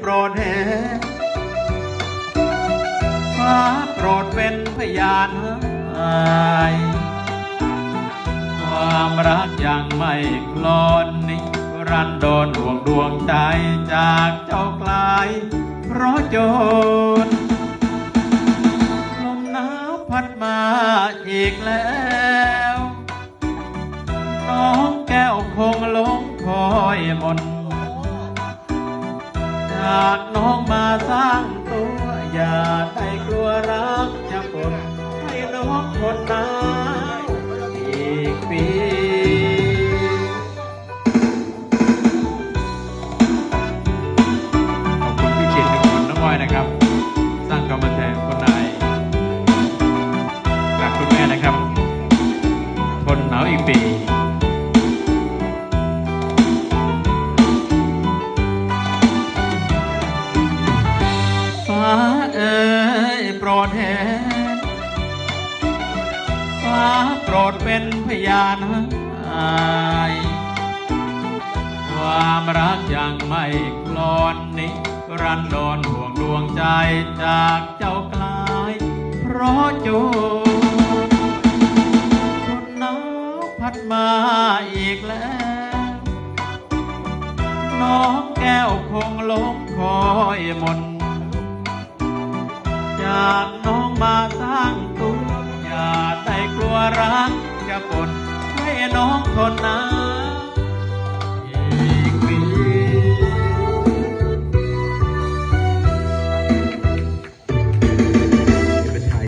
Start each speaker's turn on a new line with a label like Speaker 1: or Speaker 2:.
Speaker 1: โปรดเห็นฟ้าโปรดเป็นพยานให้ความรักยังไม่คลอนนิรันดรดวงดวงใจจากเจ้าไกลายเพราะโจรลมหนาวพัดมาอีกแล้ว น้องแก้วคงหลงคอยมนากน้องมาสร้างตัว อย่าได้กลัวรักจะปนให้น้องคนหนาวอีกปีขอบคุณพี่เขียนและคุณน้องอ้อยนะครับ สร้างกำลังใจคนนายจากคุณแม่นะครับ คนหนาวอีกปี ยโปรดเห็นฟ้าโปรดเป็นพยานให้ความรักยังไม่คลอนนิรันดรห่วงดวงใจจากเจ้ากลาย เพราะโจรคนหนาวพัดมาอีกแล้ว น้องแก้วคงหลงคอยมนากน้องมาสร้างตัวอย่าได้กลัวรักจะปดให้น้องทนนา